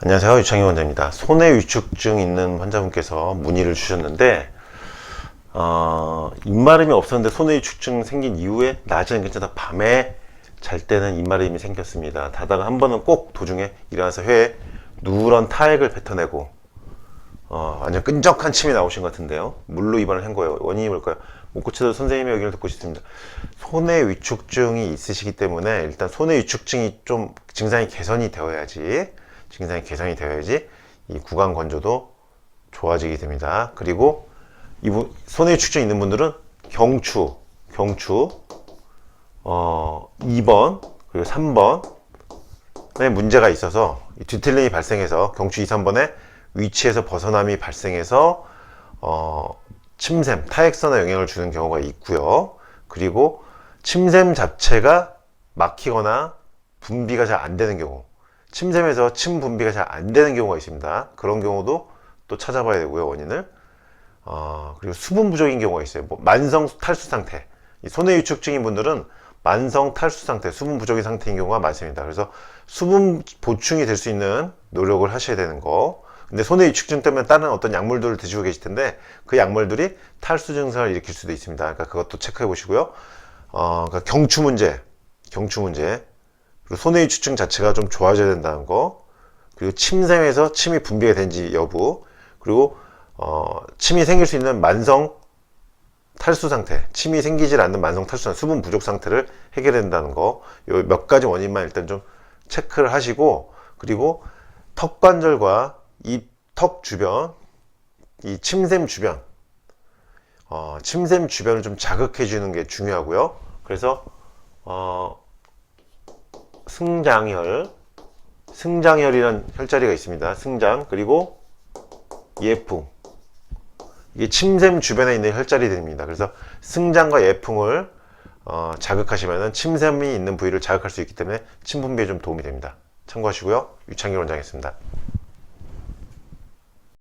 안녕하세요. 유창희 원장입니다. 손해 위축증 있는 환자분께서 문의를 주셨는데, 어, 입마름이 없었는데 손해 위축증 생긴 이후에 낮에는 괜찮다. 밤에 잘 때는 입마름이 생겼습니다. 다다가 한 번은 꼭 도중에 일어나서 회에 누런 타액을 뱉어내고, 어, 완전 끈적한 침이 나오신 것 같은데요. 물로 입원을 한 거예요. 원인이 뭘까요? 못 고쳐도 선생님의 의견을 듣고 싶습니다. 손해 위축증이 있으시기 때문에 일단 손해 위축증이 좀 증상이 개선이 되어야지, 증상이 개선이 되어야지 이 구강 건조도 좋아지게 됩니다. 그리고 이분 손해 위축증 있는 분들은 경추, 경추, 어, 2번 그리고 3번에 문제가 있어서 이 뒤틀림이 발생해서 경추 2, 3번에 위치에서 벗어남이 발생해서 어, 침샘, 타액선에 영향을 주는 경우가 있고요. 그리고 침샘 자체가 막히거나 분비가 잘 안 되는 경우, 침샘에서 침 분비가 잘 안 되는 경우가 있습니다. 그런 경우도 또 찾아봐야 되고요, 원인을. 어, 그리고 수분 부족인 경우가 있어요. 뭐 만성 탈수 상태. 이 손해 위축증인 분들은 만성 탈수 상태, 수분 부족인 상태인 경우가 많습니다. 그래서 수분 보충이 될 수 있는 노력을 하셔야 되는 거. 근데 손해 위축증 때문에 다른 어떤 약물들을 드시고 계실 텐데 그 약물들이 탈수 증상을 일으킬 수도 있습니다. 그러니까 그것도 체크해 보시고요. 어, 그러니까 경추 문제, 경추 문제, 그리고 손해 위축증 자체가 좀 좋아져야 된다는 거, 그리고 침샘에서 침이 분비가 된지 여부, 그리고 어, 침이 생길 수 있는 만성 탈수 상태, 침이 생기질 않는 만성 탈수 상태, 수분 부족 상태를 해결해야 된다는 거, 요 몇 가지 원인만 일단 좀 체크를 하시고, 그리고 턱 관절과 이 턱 주변, 이 침샘 주변, 어, 침샘 주변을 좀 자극해 주는 게 중요하고요. 그래서 어, 승장혈, 승장혈이라는 혈자리가 있습니다. 승장 그리고 예풍. 이게 침샘 주변에 있는 혈자리들입니다. 그래서 승장과 예풍을 어, 자극하시면 침샘이 있는 부위를 자극할 수 있기 때문에 침 분비에 좀 도움이 됩니다. 참고하시고요. 유창기 원장이었습니다.